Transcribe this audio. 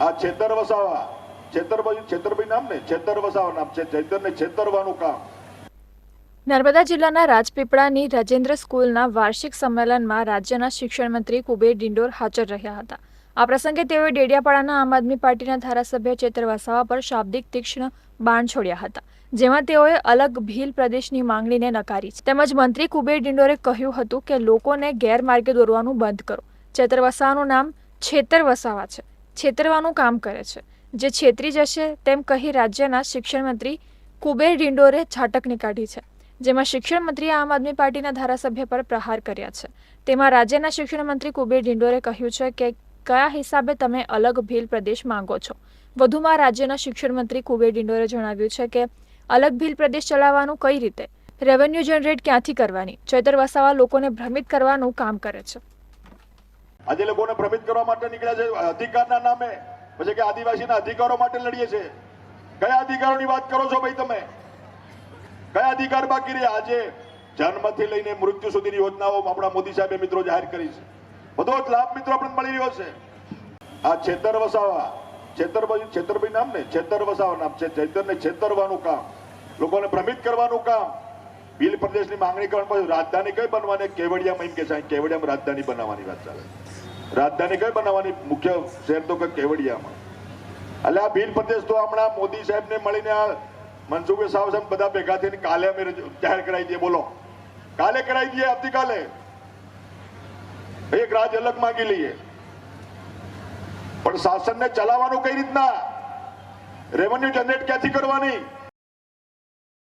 આ છેતર વસાવા. છેતરભાઈ છેતરભાઈ નામ ને? છેતર વસાવા નામ છે. છેતરને છેતરવાનું કામ. નર્મદા જિલ્લાના રાજપીપળાની રાજેન્દ્ર સ્કૂલના વાર્ષિક સંમેલનમાં રાજ્યના શિક્ષણ કુબેર ડિંડોર હાજર રહ્યા હતા. આ પ્રસંગે તેઓએ ડેડિયાપાડાના આમ આદમી પાર્ટીના ધારાસભ્ય ચેતર વસાવા પર શાબ્દિક તીક્ષ્ણ બાણ છોડ્યા હતા, જેમાં તેઓએ અલગ ભીલ પ્રદેશની માંગણીને નકારી છે. તેમજ મંત્રી કુબેર ડિંડોરે કહ્યું હતું કે, લોકોને ગેરમાર્ગે દોરવાનું બંધ કરો. ચેતર વસાવાનું નામ છેતર વસાવા છે. છેતરવાનું કામ કરે છે. જે છેતરી જશે તેમ કહી રાજ્યના શિક્ષણ મંત્રી કુબેર ડિંડોરે છાટકની કાઢી છે, જેમાં શિક્ષણ મંત્રીએ આમ આદમી પાર્ટીના ધારાસભ્ય પર પ્રહાર કર્યા છે. તેમાં રાજ્યના શિક્ષણ મંત્રી કુબેર ડિંડોરે કહ્યું છે કે, કયા હિસાબે તમે અલગ ભીલ પ્રદેશ માંગો છો? વધુમાં રાજ્યના શિક્ષણ મંત્રી કુબેર ડિંડોરે જણાવ્યું છે કે, અલગ ભીલ પ્રદેશ ચલાવવાનું કઈ રીતે? રેવન્યુ જનરેટ ક્યાંથી કરવાની? ચૈતર વસાવા લોકોને ભ્રમિત કરવાનું કામ કરે છે. આજે લોકોને ભ્રમિત કરવા માટે નીકળ્યા છે. અધિકારના નામે, પછી કે આદિવાસીના અધિકારો માટે લડીએ છે કયા અધિકારોની વાત કરો છો ભાઈ તમે? કયા અધિકાર બાકી રહ્યા? આજે જન્મથી લઈને મૃત્યુ સુધીની યોજનાઓ આપણા મોદી સાહેબે મિત્રો જાહેર કરી છે. બધો જ લાભ મિત્રો આપણને મળી રહ્યો છે. આ છેતર વસાવા છેતરભાઈ છેતરભાઈ નામ ને? છેતર વસાવા નામ છે. છેતરને છેતરવાનું કામ. લોકોને ભ્રમિત કરવાનું કામ. બિલ પ્રદેશની માંગણી કરવા રાજધાની કઈ બનવાની? કેવડિયામાં એમ કે છે કેવડિયામાં રાજધાની બનાવવાની વાત ચાલે રાજધાની કઈ બનાવવાની મુખ્ય શહેર તો કે કેવડિયામાં? એટલે આ ભીલ પ્રદેશ તો હમણાં મોદી સાહેબને મળીને આ મનસુખભાઈ સાહેબ સાહેબ બધા ભેગા થઈને કાલે અમે જાહેર કરાવી દઈએ, બોલો. કાલે કરાવી દઈએ, આવતીકાલે? એક રાજ અલગ માંગી લઈએ. પણ શાસનને ચલાવવાનું કઈ રીતના? રેવન્યુ જનરેટ ક્યાંથી કરવાની?